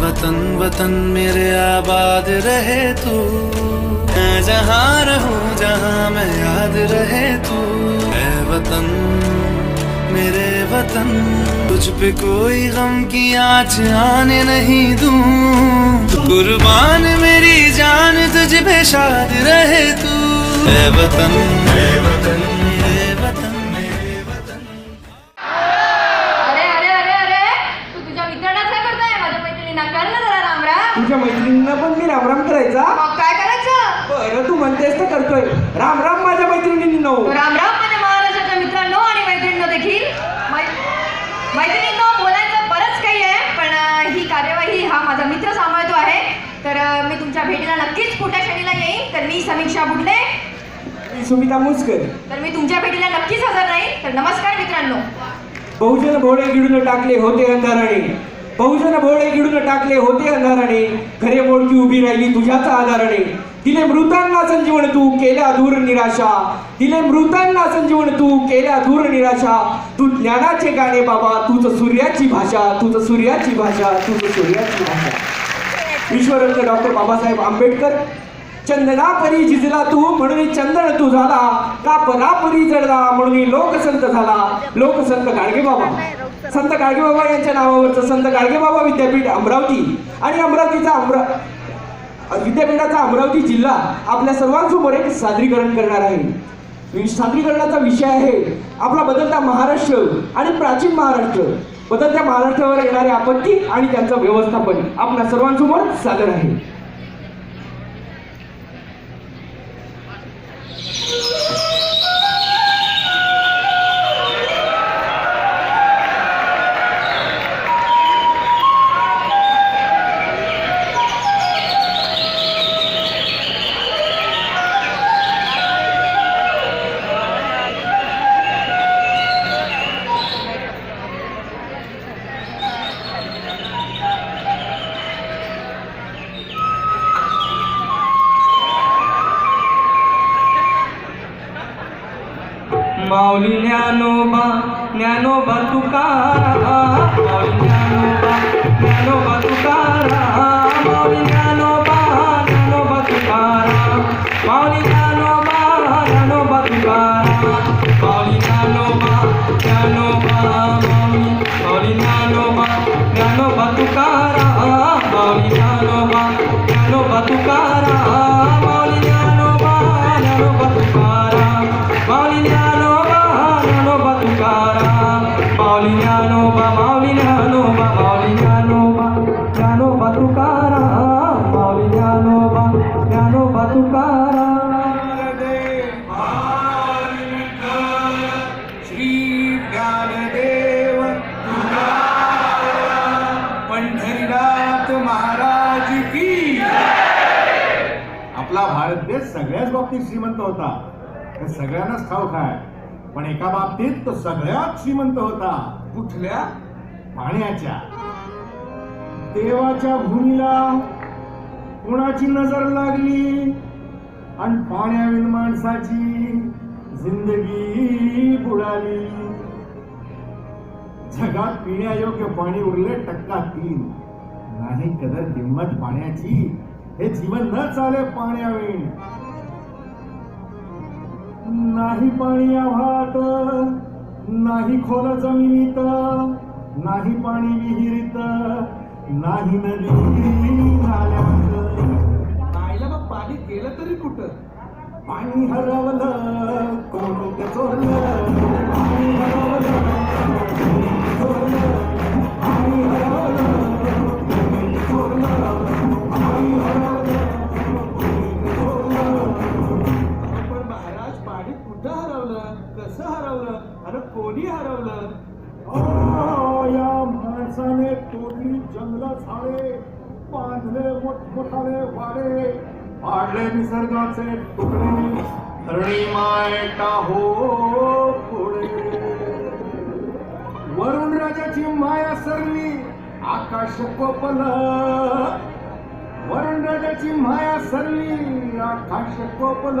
वतन वतन मेरे आबाद रहे तू। मैं जहाँ रहूँ, जहाँ मैं याद रहे तू। है वतन, मेरे वतन, तुझ पे कोई गम की आँच आने नहीं दूँ। कुर्बान मेरी जान, तुझ पे शाद रहे तू। है वतन है वतन। मैत्रिणींना पण मी रामराम करायचा? मग काय करायचं? बरं तू म्हणतेस तर करतोय. राम राम माझ्या मैत्रिणींनो तो रामराम माझ्या महाराष्ट्राच्या मित्रांनो आणि मैत्रिणींनो देखील. मै- मैत्रिणींनो बोलायचं बरंच काही आहे पण अं, ही कार्यवाही हा माझा मित्र सांभाळतो आहे. तर अं, मी तुमच्या भेटीला नक्कीच पुढच्या श्रेणीला येईन. तर मी समीक्षा बुडले. मी सुमिता मुसकर तर मी तुमच्या भेटीला नक्कीच हजर राहीन. तर नमस्कार मित्रांनो. बहुजन भोळे गिळून टाकले होते अंधाराने. बहुजन भोळे गिडून टाकले होते अंधाराने. खरे मोडकी उभी राहिली तुझ्याच आधाराने. दिले मृतांना संजीवन तू केल्या धूर निराशा. दिले मृतांना संजीवन तू केल्या धूर निराशा. तू ज्ञानाचे गाणे बाबा तूच सूर्याची भाषा तूच सूर्याची भाषा तूच सूर्याची भाषा. विश्वरत्न डॉक्टर बाबासाहेब आंबेडकर चंदना परी झिजला तू म्हणून चंदन तू झाला. का परापरी जडला म्हणून लोकसंत झाला. लोकसंत गाडगे बाबा. संत गाडगेबाबा यांच्या नावावरचं संत गाडगेबाबा विद्यापीठ अमरावती आणि अमरावतीचा अमरा विद्यापीठाचा अमरावती जिल्हा आपल्या सर्वांसमोर एक सादरीकरण करणार आहे. म्हणजे सादरीकरणाचा विषय आहे आपला बदलता महाराष्ट्र आणि प्राचीन महाराष्ट्र. बदलत्या महाराष्ट्रावर येणारे आपत्ती आणि त्यांचं व्यवस्थापन आपल्या सर्वांसमोर सादर आहे. জ্ঞান বা তুকারা জ্ঞান বা জ্ঞান বা हे सगळ्यांनाच ठाऊक आहे. पण एका बाबतीत तो सगळ्यात श्रीमंत होता. कुठल्या? पाण्याच्या. देवाच्या भूमीला कुणाची नजर लागली? आणि पाण्याविन माणसाची जिंदगी बुडाली. जगात पिण्यायोग्य पाणी उरले टक्का तीन. नाही कदर किंमत पाण्याची. हे जीवन न चाले पाण्याविण नाही पाणी आव्हाट नाही खोल जमिनीत नाही पाणी विहिरीत नाही नदी नाल्यात. आईला मग पाणी गेलं तरी कुठं? पाणी हरवलं कोण चोरलं कोणी हरवलं? या माणसाने तोडली जंगल झाडे बांधले मोठमोठाले वाडे पाडले निसर्गाचे तुकडे धरणी मायटा हो पुढे. वरुण राजाची माया सरली आकाश कोपल. वरुण राजाची माया सरली आकाश कोपल.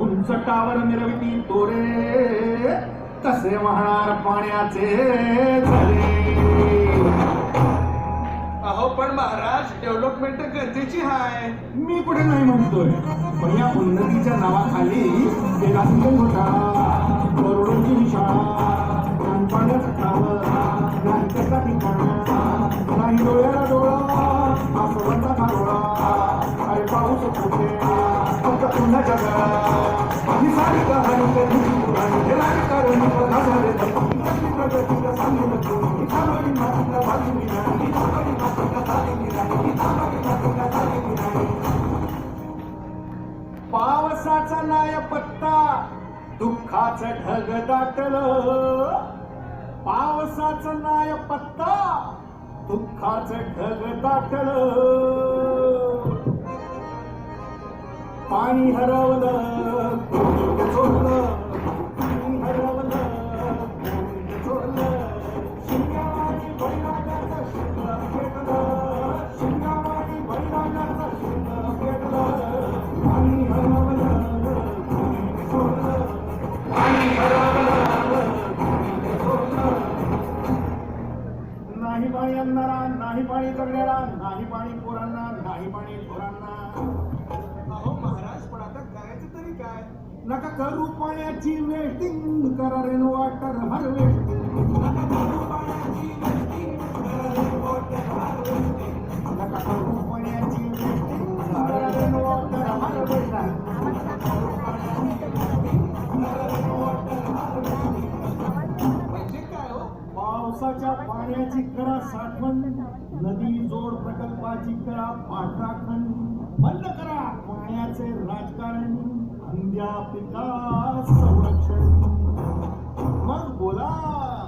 उंच टावर मिरविती तोरे तसे म्हणणार पाण्याचे झरे? अहो पण महाराज डेव्हलपमेंट गरजेची आहे मी कुठे नाही म्हणतोय. पण या उन्नतीच्या नावाखाली गेला सिंचन घोटाळा करोडोंची निशाळा पाण्याचा टावर नाही कसा ठिकाणा नाही डोळ्याला डोळा आसवंता खारोळा अरे पाऊस कुठे पावसाचा नाय पत्ता दुःखाचं ढग दाटल. पावसाचा नाय पत्ता दुःखाचं ढग दाटल. पाणी हरवलं. पाणी हरवलं. शिंगावाणी शिंग शिंगावाणी शिंग पाणी हरवलं. पाणी हरवलं. नाही पाणी अंधारा नाही पाणी जगण्याला नाही पाणी पोरांना नाही पाणी थोरांना करू पाण्याची वेटिंग करा रेन वॉटर हार्वेस्टिंग नका करू पाण्याची वेटिंग करा रेन वॉटर हार्वेस्टिंग म्हणजे काय हो? पावसाच्या पाण्याची करा साठवण नदी जोड प्रकल्पाची करा पाठराखण. बंद करा पाण्याचे राजकारण. अंध्या पिता संरक्षण. मग बोला.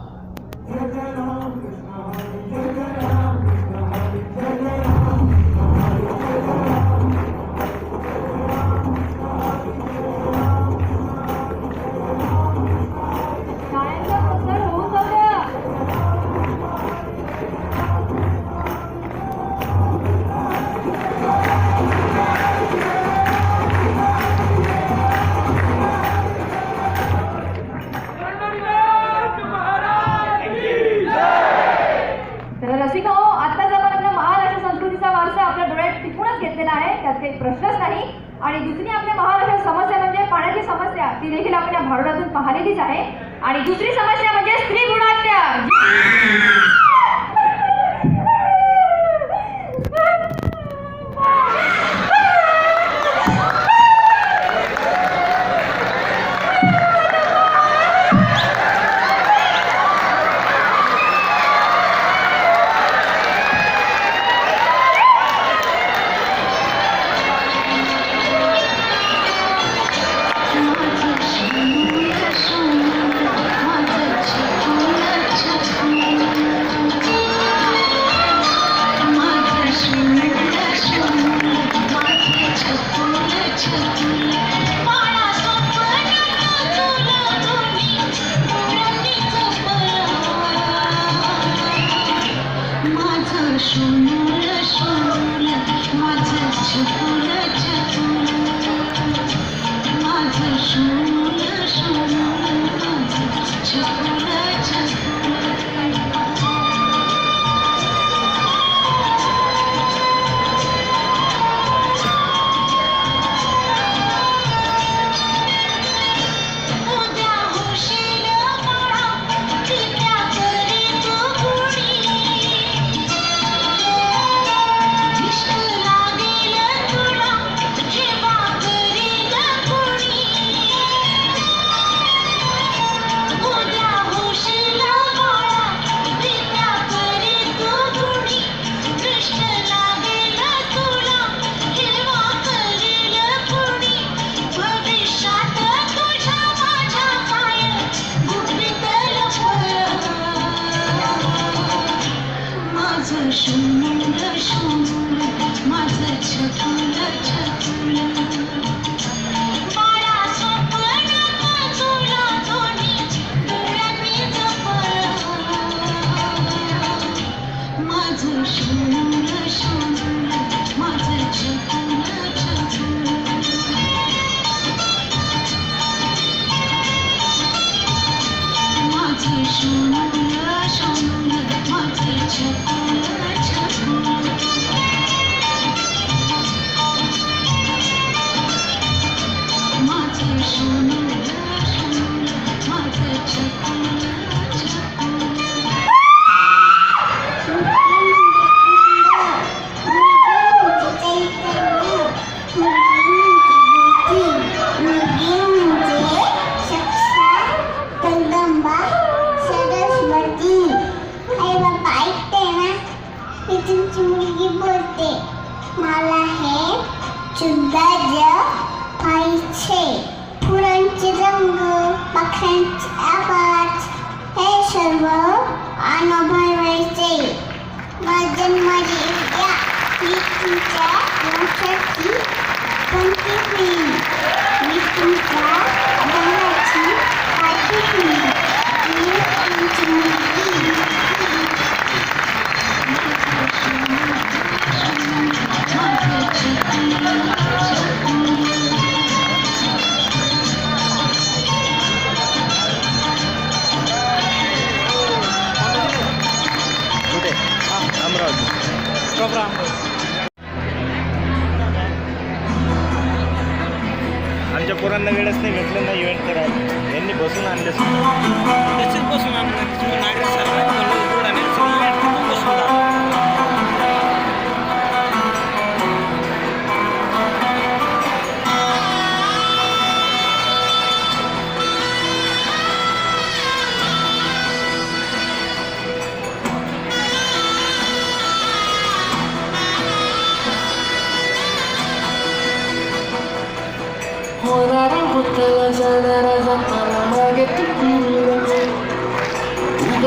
ती देखील आपण या भारुडातून पाहिलेलीच आहे. आणि दुसरी समस्या म्हणजे स्त्री गुणात्या.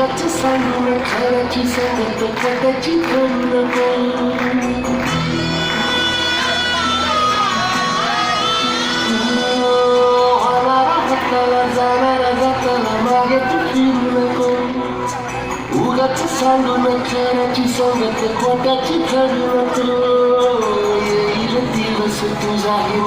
उगाच सांगून खऱ्याची संगत खोट्याची करू नको होणारा होताला जाणारा जाताना मागे तू फिरू नको उगाच सांगून खऱ्याची संगत खोट्याची करू नको येईल दिवस तुझा ही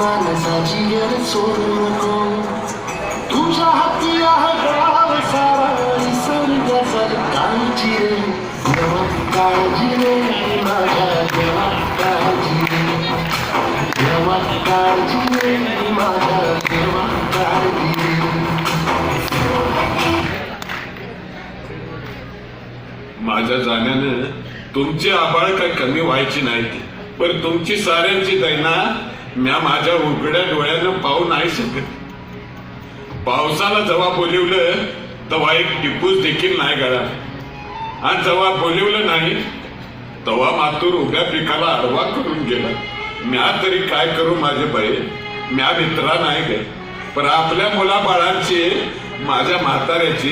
माझ्या जाण्यानं तुमची आबाळ काय कमी व्हायची नाही पण तुमची साऱ्यांची दैना म्या माझ्या उघड्या डोळ्यानं पाहू नाही शकत. पावसाला जेव्हा बोलिवलं तेव्हा एक टिपूस देखील नाही गळा आणि जेव्हा बोलवलं नाही तेव्हा मातूर उभ्या पिकाला आडवा करून गेला. म्या तरी काय करू माझे बाई? म्या मित्रा नाही गे. पण आपल्या मुलाबाळांची माझ्या म्हाताऱ्याची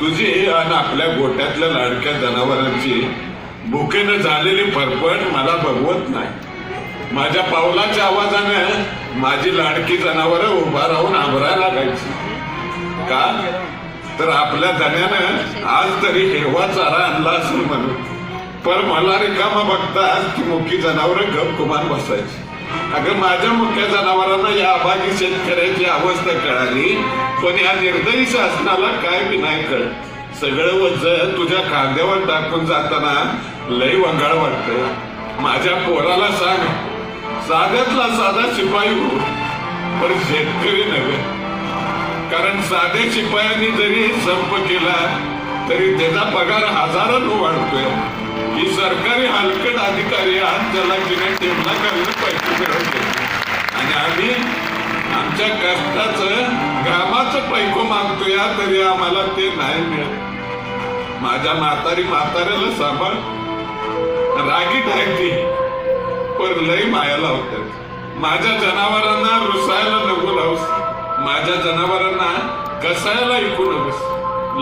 तुझी आणि आपल्या गोट्यातल्या लाडक्या जनावरांची भुकेनं झालेली फरफट मला बघवत नाही. माझ्या पावलाच्या आवाजानं माझी लाडकी जनावरं उभा राहून आभरा लागायची. का? तर आपल्या धन्यानं आज तरी हिरवा चारा आणला असेल म्हणून. पण मला रिकामा बघताच ती मुकी जनावरं गप बसायची. अगं माझ्या मुख्या जनावरांना या अभागी शेतकऱ्याची अवस्था कळाली पण या निर्दयी शासनाला काय बी नाही कळ सगळं वजन तुझ्या खांद्यावर टाकून जाताना लय वंगाळ वाटत माझ्या पोराला सांग साध्यातला साधा शिपाई हो पण शेतकरी नव्हे. कारण साधे शिपायांनी जरी संप केला तरी त्याचा पगार हजारानं वाढतोय. ही सरकारी हलकट अधिकारी आज त्याला किने टेबला करणं पैसे मिळवते. आणि आम्ही आमच्या कष्टाचं घामाचं पैको मागतोय तरी आम्हाला ते नाही मिळत. माझ्या म्हातारी म्हाताऱ्याला सांभाळ. रागीट आहे ती पण लय मायाला होत माझ्या जनावरांना रुसायला नको लावस. माझ्या जनावरांना कसायला ऐकू नकोस?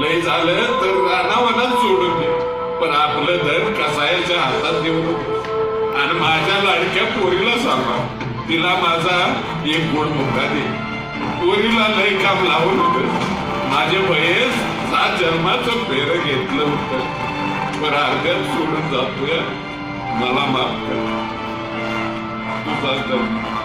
लय झालं तर रानावनात सोडून दे. पण आपलं धन कसायाच्या हातात देऊ नकोस. आणि माझ्या लाडक्या पोरीला सांगा. तिला माझा एक गोड मुका दे. पोरीला लय काम लावू नकोस. माझे वयस सात जन्माचं फेर घेतलं होतं. पण अर्ध्यात सोडून जातोय. मला माफ कर. तुझा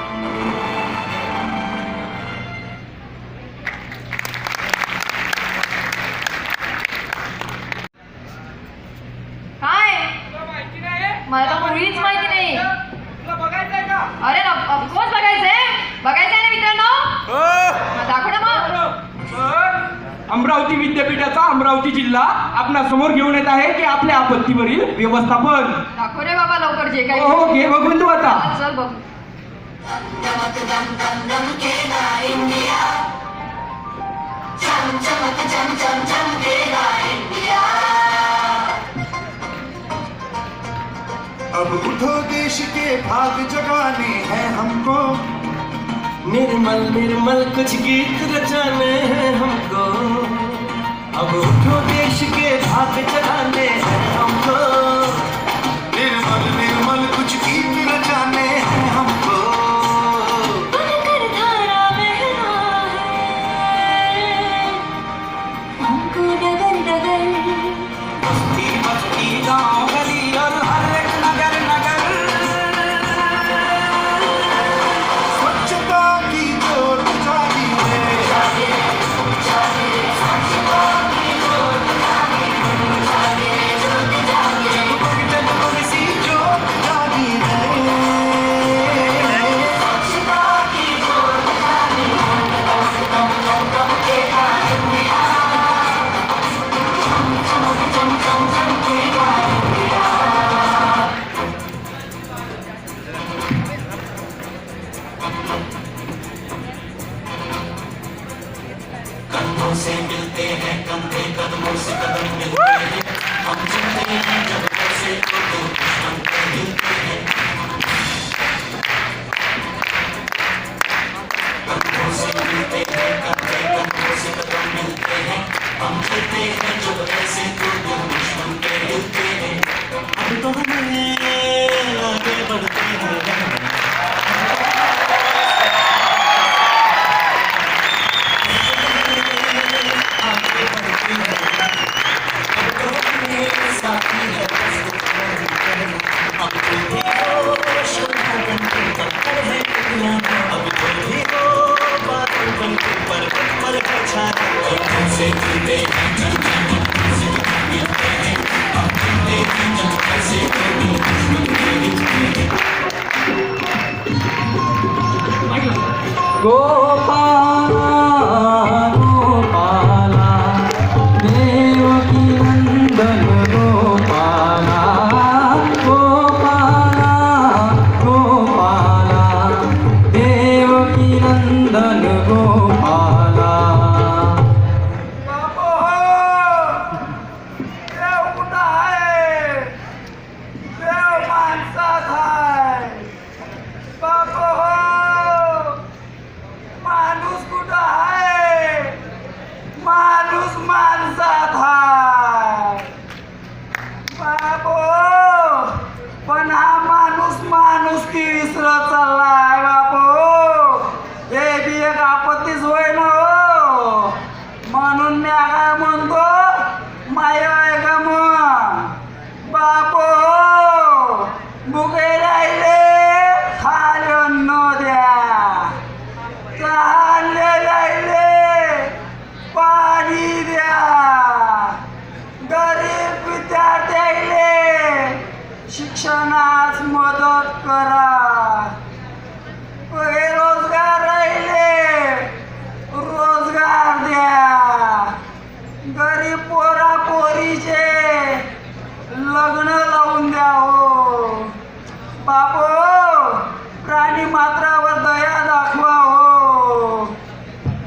अमरावती विद्यापीठाचा अमरावती जिल्हा आपल्यासमोर घेऊन येत आहे की आपल्या आपत्तीवरील व्यवस्थापन. दाखव रे बाबा लवकर जे काही हो हो चल अब उठो देश के भाग जगाने हैं हमको। निर्मल निर्मल कुछ गीत रचाने हैं हमको। अब उठो देश के भाग चलाने हैं हमको।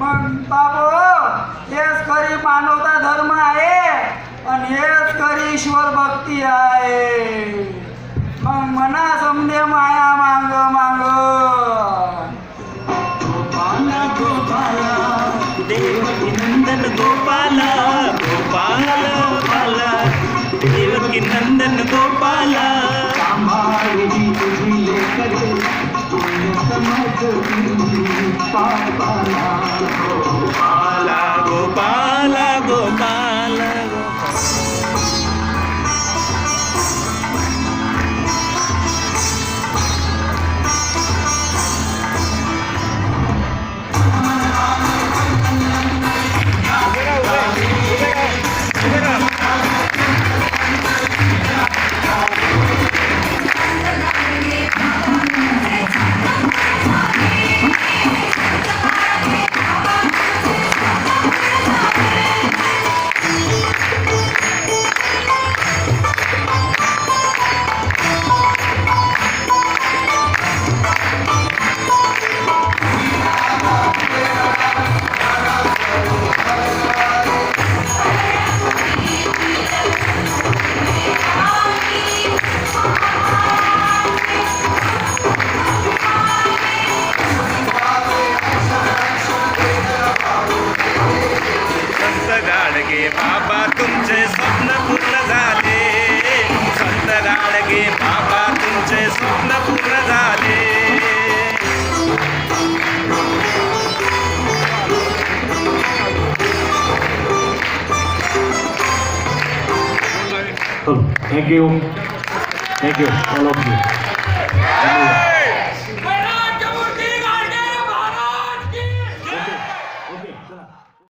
पण बाबो हेच खरी मानवता धर्म आहे आणि हेच खरी ईश्वर भक्ती आहे. मग मना समजे माया मांग मांग. गोपाला गोपाला देव नंदन गोपाला गोपाला गोपाला देव Nandan Gopala. Gopala, Gopala, Gopala.